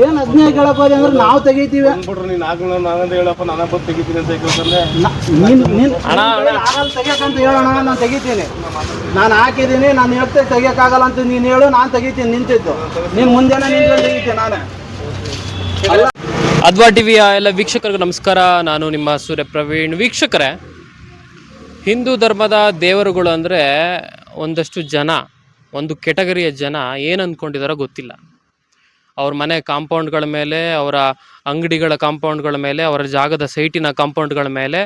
ಏನ್ ಅದ್ನೇ ಹೇಳಪ್ಪ ಹೋದೆ ಅಂದ್ರೆ ನಾವ್ ತೆಗಿತೀವಿ. ಅಂದ್ಬಿಟ್ರೆ ನೀನು ಆಗಲ್ಲ ಹೇಳಪ್ಪ ನಾನು ಬಂದು ತೆಗಿತೀನಿ ಅಂತ ನೀನು ನೀನು ನೀನ್ ಆಗಲ್ಲ ತೆಗಿಯಕ್ಕಂತ ಹೇಳೋಣ ನಾನು ತೆಗಿತೀನಿ. ನಾನು ಹಾಕಿದ್ದೀನಿ ನಾನು ಹೇಳ್ತೇನೆ ತೆಗಿಯಕ್ಕಾಗಲ್ಲ ಅಂತ ನೀನು ಹೇಳು ನಾನು ತೆಗಿತೀನಿ ನಿಂತಿದ್ದು. ನಿನ್ ಮುಂದೆನೇ ನಿಂತು ತೆಗಿತೀನಿ ನಾನೇ. ಅದ್ವಾ ಟಿವಿಯ ಎಲ್ಲ ವೀಕ್ಷಕರಿಗೂ ನಮಸ್ಕಾರ. ನಾನು ನಿಮ್ಮ ಸೂರ್ಯ ಪ್ರವೀಣ್. ವೀಕ್ಷಕರೇ ಹಿಂದೂ ಧರ್ಮದ ದೇವರುಗಳು ಅಂದರೆ ಒಂದಷ್ಟು ಜನ ಒಂದು ಕೆಟಗರಿಯ ಜನ ಏನು ಅಂದ್ಕೊಂಡಿದಾರೋ ಗೊತ್ತಿಲ್ಲ. ಅವ್ರ ಮನೆ ಕಾಂಪೌಂಡ್ಗಳ ಮೇಲೆ, ಅವರ ಅಂಗಡಿಗಳ ಕಾಂಪೌಂಡ್ಗಳ ಮೇಲೆ, ಅವರ ಜಾಗದ ಸೈಟಿನ ಕಾಂಪೌಂಡ್ಗಳ ಮೇಲೆ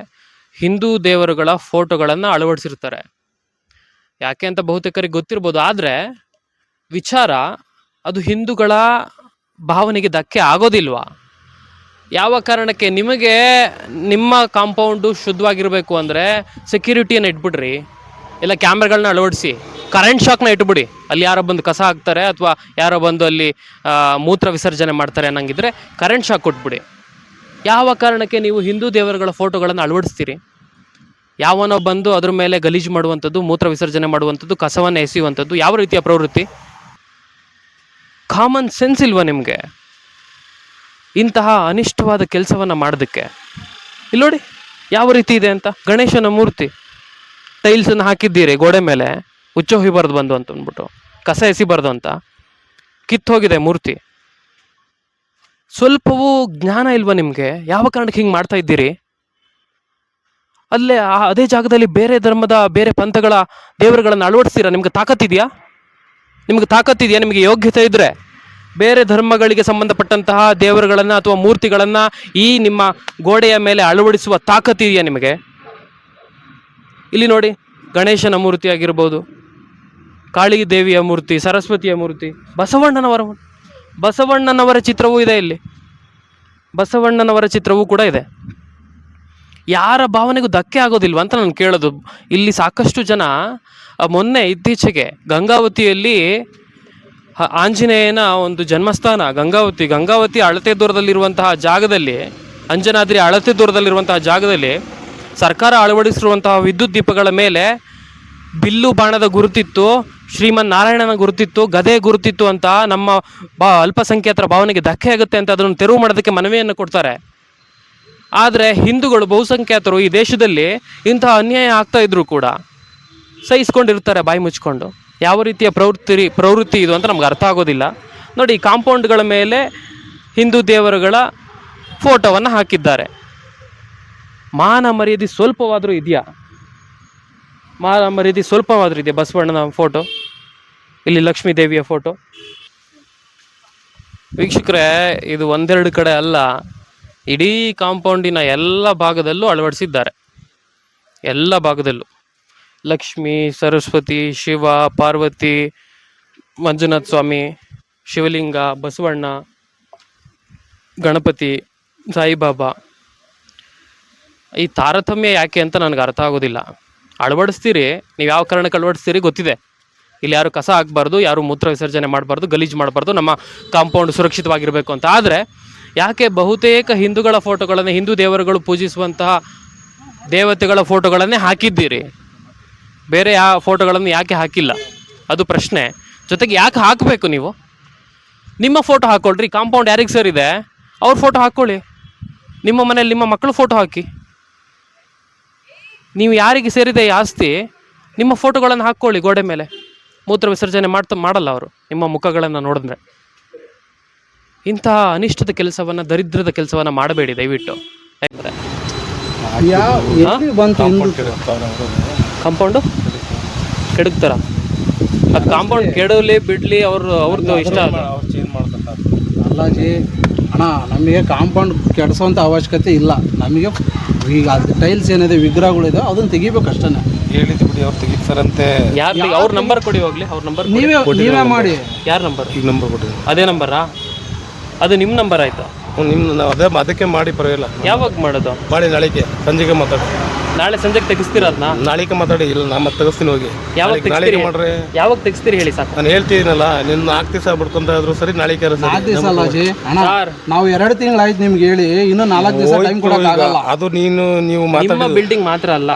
ಹಿಂದೂ ದೇವರುಗಳ ಫೋಟೋಗಳನ್ನು ಅಳವಡಿಸಿರ್ತಾರೆ. ಯಾಕೆ ಅಂತ ಬಹುತೇಕರಿಗೆ ಗೊತ್ತಿರ್ಬೋದು, ಆದರೆ ವಿಚಾರ ಅದು ಹಿಂದೂಗಳ ಭಾವನೆಗೆ ಧಕ್ಕೆ ಆಗೋದಿಲ್ವಾ? ಯಾವ ಕಾರಣಕ್ಕೆ? ನಿಮಗೆ ನಿಮ್ಮ ಕಾಂಪೌಂಡು ಶುದ್ಧವಾಗಿರಬೇಕು ಅಂದರೆ ಸೆಕ್ಯೂರಿಟಿಯನ್ನು ಇಟ್ಬಿಡ್ರಿ. ಇಲ್ಲ ಕ್ಯಾಮ್ರಾಗಳನ್ನ ಅಳವಡಿಸಿ. ಕರೆಂಟ್ ಶಾಕ್ನ ಇಟ್ಬಿಡಿ. ಅಲ್ಲಿ ಯಾರೋ ಬಂದು ಕಸ ಹಾಕ್ತಾರೆ ಅಥವಾ ಯಾರೋ ಬಂದು ಅಲ್ಲಿ ಮೂತ್ರ ವಿಸರ್ಜನೆ ಮಾಡ್ತಾರೆ ಅನ್ನಂಗಿದ್ರೆ ಕರೆಂಟ್ ಶಾಕ್ ಕೊಟ್ಬಿಡಿ. ಯಾವ ಕಾರಣಕ್ಕೆ ನೀವು ಹಿಂದೂ ದೇವರುಗಳ ಫೋಟೋಗಳನ್ನು ಅಳವಡಿಸ್ತೀರಿ? ಯಾವನೋ ಬಂದು ಅದ್ರ ಮೇಲೆ ಗಲೀಜು ಮಾಡುವಂಥದ್ದು, ಮೂತ್ರ ವಿಸರ್ಜನೆ ಮಾಡುವಂಥದ್ದು, ಕಸವನ್ನು ಎಸೆಯುವಂಥದ್ದು, ಯಾವ ರೀತಿಯ ಪ್ರವೃತ್ತಿ? ಕಾಮನ್ ಸೆನ್ಸ್ ಇಲ್ವಾ ನಿಮಗೆ? ಇಂತಹ ಅನಿಷ್ಟವಾದ ಕೆಲಸವನ್ನು ಮಾಡೋದಕ್ಕೆ. ಇಲ್ಲಿ ನೋಡಿ, ಯಾವ ರೀತಿ ಇದೆ ಅಂತ? ಗಣೇಶನ ಮೂರ್ತಿ. ಟೈಲ್ಸನ್ನು ಹಾಕಿದ್ದೀರಿ, ಗೋಡೆ ಮೇಲೆ. ಹುಚ್ಚ ಹೊಯ್ಬಾರ್ದು ಬಂದು ಅಂತ ಅಂದ್ಬಿಟ್ಟು. ಕಸ ಎಸಿಬಾರ್ದು ಅಂತ. ಕಿತ್ತೋಗಿದೆ ಮೂರ್ತಿ. ಸ್ವಲ್ಪವೂ ಜ್ಞಾನ ಇಲ್ವಾ ನಿಮಗೆ? ಯಾವ ಕಾರಣಕ್ಕೆ ಹಿಂಗೆ ಮಾಡ್ತಾ ಇದ್ದೀರಿ? ಅಲ್ಲೇ ಅದೇ ಜಾಗದಲ್ಲಿ ಬೇರೆ ಧರ್ಮದ, ಬೇರೆ ಪಂಥಗಳ ದೇವರುಗಳನ್ನು ಅಳವಡಿಸ್ತೀರಾ? ನಿಮ್ಗೆ ತಾಕತ್ತಿದೆಯಾ ನಿಮ್ಗೆ ತಾಕತ್ತಿದೆಯಾ ನಿಮಗೆ ಯೋಗ್ಯತೆ ಇದ್ದರೆ ಬೇರೆ ಧರ್ಮಗಳಿಗೆ ಸಂಬಂಧಪಟ್ಟಂತಹ ದೇವರುಗಳನ್ನು ಅಥವಾ ಮೂರ್ತಿಗಳನ್ನು ಈ ನಿಮ್ಮ ಗೋಡೆಯ ಮೇಲೆ ಅಳವಡಿಸುವ ತಾಕತ್ತಿದೆಯಾ ನಿಮಗೆ? ಇಲ್ಲಿ ನೋಡಿ ಗಣೇಶನ ಮೂರ್ತಿ ಆಗಿರ್ಬೋದು, ಕಾಳಿ ದೇವಿಯ ಮೂರ್ತಿ, ಸರಸ್ವತಿಯ ಮೂರ್ತಿ ಬಸವಣ್ಣನವರ ಬಸವಣ್ಣನವರ ಚಿತ್ರವೂ ಇದೆ ಇಲ್ಲಿ. ಬಸವಣ್ಣನವರ ಚಿತ್ರವೂ ಕೂಡ ಇದೆ. ಯಾರ ಭಾವನೆಗೂ ಧಕ್ಕೆ ಆಗೋದಿಲ್ವ ಅಂತ ನಾನು ಕೇಳೋದು. ಇಲ್ಲಿ ಸಾಕಷ್ಟು ಜನ ಮೊನ್ನೆ ಇತ್ತೀಚೆಗೆ ಗಂಗಾವತಿಯಲ್ಲಿ ಆಂಜನೇಯನ ಒಂದು ಜನ್ಮಸ್ಥಾನ, ಗಂಗಾವತಿ ಗಂಗಾವತಿ ಅಳತೆ ದೂರದಲ್ಲಿರುವಂತಹ ಜಾಗದಲ್ಲಿ, ಅಂಜನಾದ್ರಿ ಅಳತೆ ದೂರದಲ್ಲಿರುವಂತಹ ಜಾಗದಲ್ಲಿ ಸರ್ಕಾರ ಅಳವಡಿಸಿರುವಂತಹ ವಿದ್ಯುತ್ ದೀಪಗಳ ಮೇಲೆ ಬಿಲ್ಲು ಬಾಣದ ಗುರುತಿತ್ತು ಶ್ರೀಮನ್ ನಾರಾಯಣನ ಗುರುತಿತ್ತು, ಗದೆ ಗುರುತಿತ್ತು ಅಂತ ನಮ್ಮ ಬಾ ಅಲ್ಪಸಂಖ್ಯಾತರ ಭಾವನೆಗೆ ಧಕ್ಕೆ ಆಗುತ್ತೆ ಅಂತ ಅದನ್ನು ತೆರವು ಮಾಡೋದಕ್ಕೆ ಮನವಿಯನ್ನು ಕೊಡ್ತಾರೆ. ಆದರೆ ಹಿಂದೂಗಳು, ಬಹುಸಂಖ್ಯಾತರು ಈ ದೇಶದಲ್ಲಿ ಇಂತಹ ಅನ್ಯಾಯ ಆಗ್ತಾ ಇದ್ರು ಕೂಡ ಸಹಿಸ್ಕೊಂಡಿರ್ತಾರೆ ಬಾಯಿ ಮುಚ್ಕೊಂಡು. ಯಾವ ರೀತಿಯ ಪ್ರವೃತ್ತಿ ಪ್ರವೃತ್ತಿ ಇದು ಅಂತ ನಮ್ಗೆ ಅರ್ಥ ಆಗೋದಿಲ್ಲ. ನೋಡಿ ಕಾಂಪೌಂಡ್ಗಳ ಮೇಲೆ ಹಿಂದೂ ದೇವರುಗಳ ಫೋಟೋವನ್ನು ಹಾಕಿದ್ದಾರೆ. ಮಾನ ಮರ್ಯಾದೆ ಸ್ವಲ್ಪವಾದರೂ ಇದೆಯಾ? ಮಾನ ಮರ್ಯಾದೆ ಸ್ವಲ್ಪವಾದರೂ ಇದೆಯಾ ಬಸವಣ್ಣನ ಫೋಟೋ ಇಲ್ಲಿ ಲಕ್ಷ್ಮೀ ದೇವಿಯ ಫೋಟೋ ವೀಕ್ಷಕರೇ, ಇದು ಒಂದೆರಡು ಕಡೆ ಅಲ್ಲ, ಇಡೀ ಕಾಂಪೌಂಡಿನ ಎಲ್ಲ ಭಾಗದಲ್ಲೂ ಅಳವಡಿಸಿದ್ದಾರೆ. ಎಲ್ಲ ಭಾಗದಲ್ಲೂ. ಲಕ್ಷ್ಮಿ, ಸರಸ್ವತಿ, ಶಿವ, ಪಾರ್ವತಿ, ಮಂಜುನಾಥ ಸ್ವಾಮಿ, ಶಿವಲಿಂಗ, ಬಸವಣ್ಣ, ಗಣಪತಿ, ಸಾಯಿಬಾಬಾ. ಈ ತಾರತಮ್ಯ ಯಾಕೆ ಅಂತ ನನಗೆ ಅರ್ಥ ಆಗೋದಿಲ್ಲ. ಅಳವಡಿಸ್ತೀರಿ, ನೀವು ಯಾವ ಕಾರಣಕ್ಕೆ ಅಳವಡಿಸ್ತೀರಿ ಗೊತ್ತಿದೆ. ಇಲ್ಲಿ ಯಾರು ಕಸ ಹಾಕಬಾರ್ದು, ಯಾರು ಮೂತ್ರ ವಿಸರ್ಜನೆ ಮಾಡಬಾರ್ದು, ಗಲೀಜು ಮಾಡಬಾರ್ದು, ನಮ್ಮ ಕಾಂಪೌಂಡ್ ಸುರಕ್ಷಿತವಾಗಿರಬೇಕು ಅಂತ. ಆದರೆ, ಯಾಕೆ ಬಹುತೇಕ ಹಿಂದೂಗಳ ಫೋಟೋಗಳನ್ನು, ಹಿಂದೂ ದೇವರುಗಳು ಪೂಜಿಸುವಂತಹ ದೇವತೆಗಳ ಫೋಟೋಗಳನ್ನೇ ಹಾಕಿದ್ದೀರಿ? ಬೇರೆ ಯಾವ ಫೋಟೋಗಳನ್ನು ಯಾಕೆ ಹಾಕಿಲ್ಲ? ಅದು ಪ್ರಶ್ನೆ. ಜೊತೆಗೆ ಯಾಕೆ ಹಾಕಬೇಕು ನೀವು? ನಿಮ್ಮ ಫೋಟೋ ಹಾಕ್ಕೊಳ್ರಿ ಕಾಂಪೌಂಡ್ ಯಾರಿಗೆ ಸರ್ ಇದೆ ಅವ್ರ ಫೋಟೋ ಹಾಕ್ಕೊಳ್ಳಿ. ನಿಮ್ಮ ಮನೇಲಿ ನಿಮ್ಮ ಮಕ್ಕಳು ಫೋಟೋ ಹಾಕಿ. ನೀವು ಯಾರಿಗೆ ಸೇರಿದೆ ಆಸ್ತಿ ನಿಮ್ಮ ಫೋಟೋಗಳನ್ನು ಹಾಕ್ಕೊಳ್ಳಿ ಗೋಡೆ ಮೇಲೆ. ಮೂತ್ರ ವಿಸರ್ಜನೆ ಮಾಡ್ತಾ ಮಾಡಲ್ಲ ಅವರು ನಿಮ್ಮ ಮುಖಗಳನ್ನು ನೋಡಿದ್ರೆ. ಇಂತಹ ಅನಿಷ್ಟದ ಕೆಲಸವನ್ನು ದರಿದ್ರದ ಕೆಲಸವನ್ನು ಮಾಡಬೇಡಿ ದಯವಿಟ್ಟು. ಯಾಕಂದ್ರೆ ಎಲ್ಲಿ ಬಂತು ಹಿಂದೂ ಕಾಂಪೌಂಡು? ಕೆಡಗ್ತಾರ? ಅದು ಕಾಂಪೌಂಡ್ ಕೆಡಲಿ ಬಿಡ್ಲಿ ಅವರು ಅವ್ರದ್ದು ಇಷ್ಟ ಅಲ್ಲ. ಅವ್ರು ಚೇಂಜ್ ಮಾಡ್ತಾರೆ. ಅಲ್ಲಾಜಿ ಅಣ್ಣ ನಮಗೆ ಕಾಂಪೌಂಡ್ ಕೆಡಿಸೋಂಥ ಅವಶ್ಯಕತೆ ಇಲ್ಲ. ನಮಗೆ ಈಗ ಅದು ಟೈಲ್ಸ್ ಏನಿದೆ ವಿಗ್ರಹಗಳಿದೆ ಅದನ್ನು ತೆಗಿಬೇಕು ಅಷ್ಟೇ. ಹೇಳಿದ್ದು ಬಿಡಿ ಅವ್ರು ತೆಗಿತಾರಂತೆ. ಯಾರು ಅವ್ರ ನಂಬರ್ ಕೊಡಿ ಹೋಗ್ಲಿ ಅವ್ರ ನಂಬರ್ ನೀವೇ ನೀವೇ ಮಾಡಿ. ಯಾರ ನಂಬರ್? ಈಗ ನಂಬರ್ ಕೊಡಿ ಅದೇ ನಂಬರಾ? ಅದು ನಿಮ್ಮ ನಂಬರ್ ಆಯ್ತಾ? ನಿಮ್ಮ ನಾವು ಅದೇ ಅದಕ್ಕೆ ಮಾಡಿ ಪರವಾಗಿಲ್ಲ. ಯಾವಾಗ ಮಾಡೋದು? ಮಾಡಿ ನಾಳೆಗೆ ಸಂಜೆಗೆ ಮಾತಾಡಿ. ನಾಳೆ ಸಂಜೆ ತೆಗಿಸ್ತೀರಾ ಅದನ್ನ ನಾಳೆಗೆ ಮಾತಾಡಿ ಇಲ್ಲ ನಾ ಮತ್ತೆ ತೆಗಿಸ್ತೀನಿ ಹೋಗಿ. ಯಾವಾಗ ನಾಳೆಗೆ- ನಾಳೆಗೆ ಮಾಡ್ರಿ. ಯಾವಾಗ ತೆಗಿಸ್ತೀರಿ ಹೇಳಿ ಸಾಕು. ನಾನು ಹೇಳ್ತೀನಲ್ಲ ನಿನ್ನ ನಾಲ್ಕು ದಿವಸ ಬಿಡ್ಕೊಂತ ಆದ್ರೂ ಸರಿ ನಾಳೆಗೆ ಸರಿ. ನಾಲ್ಕು ದಿವಸ ಅಲ್ಲಾಜಿ ಅಣ್ಣ ಸರ್. ನಾವು ಎರಡು ತಿಂಗಳಾಯ್ತು ನಿಮ್ಗೆ ಹೇಳಿ ಇನ್ನೂ ನಾಲ್ಕು ದಿವಸ ಟೈಮ್ ಕೊಡೋಕ್ಕಾಗಲ್ಲ ಅದು ನೀನು ನೀವು ನಿಮ್ಮ ಮಾತಾಡಿ. ಬಿಲ್ಡಿಂಗ್ ಮಾತ್ರ ಅಲ್ಲ.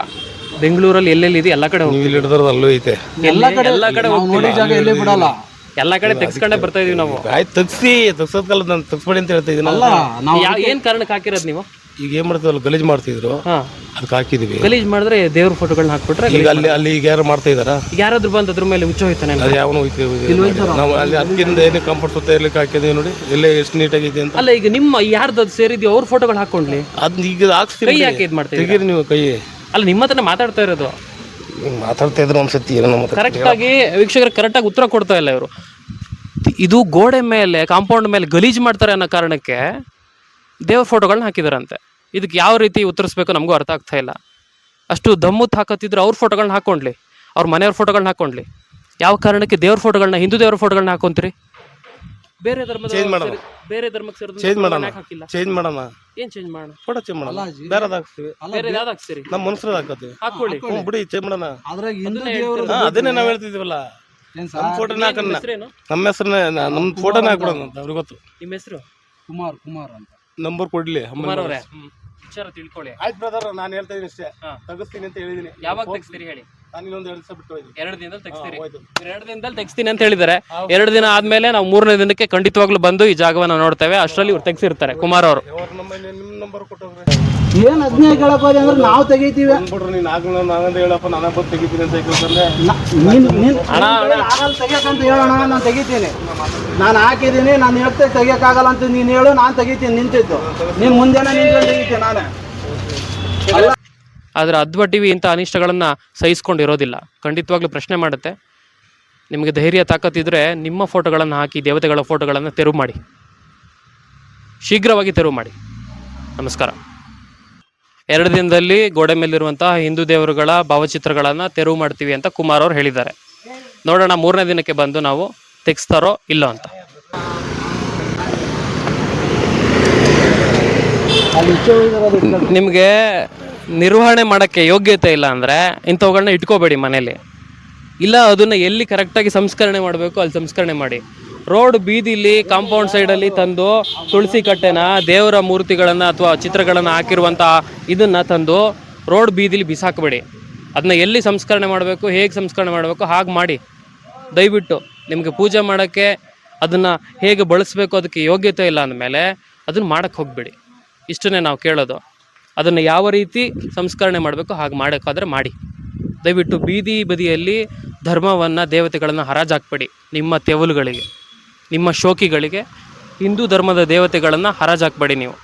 ಬೆಂಗಳೂರಲ್ಲಿ ಎಲ್ಲೆಲ್ಲಿ ಇದೆ? ಎಲ್ಲ ಕಡೆ ಹೋಗಿ ನೀವು ಇಲ್ಲಿ ಹಿಡಿದ್ರದ್ದು ಅಲ್ಲೂ ಐತೆ. ಎಲ್ಲ ಕಡೆ ಎಲ್ಲ ಕಡೆ ನಾವು ನೋಡಿ ಜಾಗ ಎಲ್ಲಿ ಬಿಡಲ್ಲ. ಎಲ್ಲ ಕಡೆ ತೆಗ್ಸ್ಕೊಂಡೇ ಬರ್ತಾ ಇದೀವಿ ನಾವು. ಆಯ್ತು ತೆಗ್ಸಿ ತೆಗ್ಸೋದ್ಕಲ್ಲ ನಾನು ತೆಗ್ಸ್ಬೇಡಿ ಅಂತ ಹೇಳ್ತಾ ಇದೀನಲ್ಲ ನಾವು ಯಾ ಏನ್ ಕಾರಣಕ್ಕೆ ಹಾಕಿರೋದು ನೀವು? ಈಗ ಏನ್ ಮಾಡ್ತೀವಲ್ಲ ಗಲೀಜ್ ಮಾಡ್ತಿದ್ರು. ಹಾ. ಅದಕ್ಕೆ ಹಾಕಿದೀವಿ. ಗಲೀಜ್ ಮಾಡಿದ್ರೆ ದೇವ್ರ ಫೋಟೋಗಳನ್ನ ಹಾಕ್ಬಿಟ್ರೆ ಈಗ ಅಲ್ಲಿ ಅಲ್ಲಿ ಈಗ ಯಾರು ಮಾಡ್ತಾ ಇದಾರ ಯಾರಾದ್ರೂ ಬಂದು ಅದ್ರ ಮೇಲೆ ಹುಚ್ಚ ಹೋಯ್ತಾನೆ ಅದು ಯಾವನು ನಾವು ಅಲ್ಲಿ ಅದಕ್ಕಿಂತ ಏನು ಕಂಫರ್ಟ್ ಸುತ್ತ ಇರ್ಲಿಕ್ಕೆ ಹಾಕಿದೀವಿ ನೋಡಿ ಎಲ್ಲೇ ಎಷ್ಟು ನೀಟಾಗಿದೆ ಅಂತ. ಅಲ್ಲ ಈಗ ನಿಮ್ಮ ಯಾರ್ದು ಅದು ಸೇರಿದ್ಯೋ ಅವ್ರ ಫೋಟೋಗಳು ಹಾಕೊಂಡ್ಲಿ ಅದ್ ಈಗ ಹಾಕ್ಸಿ ಕೈ ಯಾಕೆ ಇದು ಮಾಡ್ತೀವಿ ತೆಗೀರಿ ನೀವು ಕೈ ಅಲ್ಲ ನಿಮ್ಮ ಹತ್ರ ಮಾತಾಡ್ತಾ ಇರೋದು. ಮಾತಾಡ್ತಾ ಇದ್ರು ಒಂದ್ಸತಿ ಏನೋ ಮತ್ತೆ ಕರೆಕ್ಟ್ ಆಗಿ ವೀಕ್ಷಕರು ಕರೆಕ್ಟ್ ಆಗಿ ಉತ್ತರ ಕೊಡ್ತಾ ಇಲ್ಲ ಇವರು. ಇದು ಗೋಡೆ ಮೇಲೆ, ಕಾಂಪೌಂಡ್ ಮೇಲೆ ಗಲೀಜ್ ಮಾಡ್ತಾರೆ ಅನ್ನೋ ಕಾರಣಕ್ಕೆ ದೇವ್ರ ಫೋಟೋಗಳನ್ನ ಹಾಕಿದಾರಂತೆ. ಇದಕ್ಕೆ ಯಾವ ರೀತಿ ಉತ್ತರಿಸ್ಬೇಕು ನಮಗೂ ಅರ್ಥ ಆಗ್ತಾ ಇಲ್ಲ. ಅಷ್ಟು ದಮ್ಮುತ್ ಹಾಕತ್ತಿದ್ರು ಅವ್ರ ಫೋಟೋಗಳನ್ನ ಹಾಕೊಂಡ್ಲಿ, ಅವ್ರ ಮನೆಯವ್ರ ಫೋಟೋಗಳನ್ನ ಹಾಕೊಂಡ್ಲಿ. ಯಾವ ಕಾರಣಕ್ಕೆ ದೇವ್ರ ಫೋಟೋಗಳನ್ನ ಹಿಂದೂ ದೇವ್ರ ಫೋಟೋಗಳನ್ನ ಹಾಕೊಂತೀರಿ? ಬೇರೆ ಧರ್ಮದ ಚೇಂಜ್ ಮಾಡೋಣ. ಬೇರೆ ಧರ್ಮಕ್ಕೆ ಸೇರಿದ ಚೇಂಜ್ ಮಾಡೋಣ. ಹಾಕಿಲ್ಲ? ಚೇಂಜ್ ಮಾಡೋಣ. ಏನ್ ಚೇಂಜ್ ಮಾಡೋಣ? ಫೋಟೋ ಚೇಂಜ್ ಮಾಡೋಣ. ಬೇರೆದ್ ಹಾಕ್ತೀವಿ. ಬೇರೆ ಯಾವ್ದು ಹಾಕ್ಸಿರಿ ನಮ್ಮ ಮನುಷ್ಯರದ್ದು ಹಾಕತ್ತೀವಿ. ಹಾಕೊಳ್ಳಿ ಹ್ಞೂ ಬಿಡಿ ಚೇಂಜ್ ಮಾಡೋಣ. ಅದ್ರಾಗ ಹಿಂದೂ ದೇವರು ಹಾ ಅದನ್ನೇ ನಾವ್ ಹೇಳ್ತಿದೀವಲ್ಲ ಏನ್ ನಮ್ಮ ಸರ್? ಫೋಟೋನ ಹಾಕಣ್ಣ. ಹೆಸರೇನು? ನಮ್ಮ ಹೆಸರನ್ನ ನಮ್ಮ ಫೋಟೋನ ಹಾಕ್ಬಿಡೋಣ ಅಂತ ಅವ್ರಿಗೆ ಗೊತ್ತು. ನಿಮ್ಮ ಹೆಸರು? ಕುಮಾರ್ ಕುಮಾರ್ ಅಂತ. ನಂಬರ್ ಕೊಡ್ಲಿ ಕುಮಾರ್ ಅವರೇ. ವಿಚಾರ ತಿಳ್ಕೊಳ್ಳಿ. ಆಯ್ತು ಬ್ರದರ್ ನಾನು ಹೇಳ್ತಾ ಇದ್ದೀನಿ ಅಷ್ಟೇ. ಹಾ. ತೆಗಿಸ್ತೀನಿ ಅಂತ ಹೇಳಿದೀನಿ. ಯಾವಾಗ ತೆಗಿಸ್ತೀರಿ ಹೇಳಿ? ನಾನು ಇನ್ನೊಂದು ಎರಡು ದಿವಸ ಬಿಟ್ಟು ಹೋಯ್ತು ಎರಡು ದಿನದಲ್ಲಿ ತೆಗಿಸ್ತೀರಿ. ಎರಡು ದಿನದಲ್ಲಿ ತೆಗಿಸ್ತೀನಿ ಅಂತ ಹೇಳಿದ್ದಾರೆ ಎರಡು ದಿನ ಆದ್ಮೇಲೆ ನಾವು ಮೂರನೇ ದಿನಕ್ಕೆ ಖಂಡಿತವಾಗ್ಲೂ ಬಂದು ಈ ಜಾಗವನ್ನ ನೋಡ್ತೇವೆ. ಅಷ್ಟರಲ್ಲಿ ಇವ್ರು ತೆಗ್ಸಿರ್ತಾರೆ. ಕುಮಾರ್ ಅವರು. ಅವ್ರ ನಮ್ಮ ನಿಮ್ಮ ನಂಬರ್ ಏನ್ ಹೋದೆ ಅಂದ್ರೆ ನಾವು ತೆಗಿತೀವಿ. ಅಂದ್ಬಿಟ್ರು ನೀನು ನಾನಂದ ಹೇಳಪ್ಪ ನಾನೇ ಬಂದು ತೆಗಿತೀನಿ ಅಂತ ಹೇಳ್ಕೊಂಡ್ರೆ ನ- ನೀನ್ ನೀನ್ ಆಗಲ್ಲ ತೆಗಿಯಕ್ಕಂತ ಹೇಳೋಣ ನಾನು ತೆಗಿತೀನಿ. ನಾನು ಹಾಕಿದ್ದೀನಿ ನಾನು ಹೇಳ್ತೆ ತೆಗಿಯಕ್ಕಾಗಲ್ಲ ಅಂತ ನೀನು ಹೇಳು ನಾನು ತೆಗಿತೀನಿ ನಿಂತಿದ್ದು. ನೀನು ಮುಂದೆನೇ ನಿಂತ್ಕೊಂಡು ತೆಗಿತೀನಿ ನಾನೇ. ಆದರೆ ಅದ್ವ ಟಿವಿ ಇಂಥ ಅನಿಷ್ಟಗಳನ್ನು ಸಹಿಸ್ಕೊಂಡಿರೋದಿಲ್ಲ. ಖಂಡಿತವಾಗ್ಲೂ ಪ್ರಶ್ನೆ ಮಾಡುತ್ತೆ. ನಿಮಗೆ ಧೈರ್ಯ ತಾಕತ್ತಿದ್ರೆ ನಿಮ್ಮ ಫೋಟೋಗಳನ್ನು ಹಾಕಿ, ದೇವತೆಗಳ ಫೋಟೋಗಳನ್ನು ತೆರವು ಮಾಡಿ. ಶೀಘ್ರವಾಗಿ ತೆರವು ಮಾಡಿ. ನಮಸ್ಕಾರ. ಎರಡು ದಿನದಲ್ಲಿ ಗೋಡೆ ಮೇಲಿರುವಂತಹ ಹಿಂದೂ ದೇವರುಗಳ ಭಾವಚಿತ್ರಗಳನ್ನು ತೆರವು ಮಾಡ್ತೀವಿ ಅಂತ ಕುಮಾರ್ ಅವರು ಹೇಳಿದ್ದಾರೆ. ನೋಡೋಣ, ಮೂರನೇ ದಿನಕ್ಕೆ ಬಂದು ನಾವು ತೆಗೆಸ್ತಾರೋ ಇಲ್ಲೋ ಅಂತ. ನಿಮಗೆ ನಿರ್ವಹಣೆ ಮಾಡೋಕ್ಕೆ ಯೋಗ್ಯತೆ ಇಲ್ಲ ಅಂದರೆ ಇಂಥವುಗಳನ್ನ ಇಟ್ಕೋಬೇಡಿ ಮನೇಲಿ ಇಲ್ಲ ಅದನ್ನು ಎಲ್ಲಿ ಕರೆಕ್ಟಾಗಿ ಸಂಸ್ಕರಣೆ ಮಾಡಬೇಕು, ಅಲ್ಲಿ ಸಂಸ್ಕರಣೆ ಮಾಡಿ. ರೋಡ್ ಬೀದಿಲಿ ಕಾಂಪೌಂಡ್ ಸೈಡಲ್ಲಿ ತಂದು ತುಳಸಿ ಕಟ್ಟೆನ, ದೇವರ ಮೂರ್ತಿಗಳನ್ನು ಅಥವಾ ಚಿತ್ರಗಳನ್ನು ಹಾಕಿರುವಂಥ ಇದನ್ನು ತಂದು ರೋಡ್ ಬೀದಿಲಿ ಬಿಸಾಕಬೇಡಿ. ಅದನ್ನ ಎಲ್ಲಿ ಸಂಸ್ಕರಣೆ ಮಾಡಬೇಕು, ಹೇಗೆ ಸಂಸ್ಕರಣೆ ಮಾಡಬೇಕು, ಹಾಗೆ ಮಾಡಿ. ದಯವಿಟ್ಟು ನಿಮಗೆ ಪೂಜೆ ಮಾಡೋಕ್ಕೆ ಅದನ್ನು ಹೇಗೆ ಬಳಸಬೇಕು ಅದಕ್ಕೆ ಯೋಗ್ಯತೆ ಇಲ್ಲ ಅಂದಮೇಲೆ ಅದನ್ನು ಮಾಡೋಕ್ಕೆ ಹೋಗಬೇಡಿ. ಇಷ್ಟನ್ನೇ ನಾವು ಕೇಳೋದು. ಅದನ್ನು ಯಾವ ರೀತಿ ಸಂಸ್ಕರಣೆ ಮಾಡಬೇಕು, ಹಾಗೆ ಮಾಡೋಕ್ಕಾದ್ರೆ ಮಾಡಿ. ದಯವಿಟ್ಟು ಬೀದಿ ಬದಿಯಲ್ಲಿ ಧರ್ಮವನ್ನು, ದೇವತೆಗಳನ್ನು ಹರಾಜಾಕ್ಬೇಡಿ, ನಿಮ್ಮ ತೆವಲುಗಳಿಗೆ, ನಿಮ್ಮ ಶೋಕಿಗಳಿಗೆ. ಹಿಂದೂ ಧರ್ಮದ ದೇವತೆಗಳನ್ನು ಹರಾಜಾಕ್ಬೇಡಿ ನೀವು.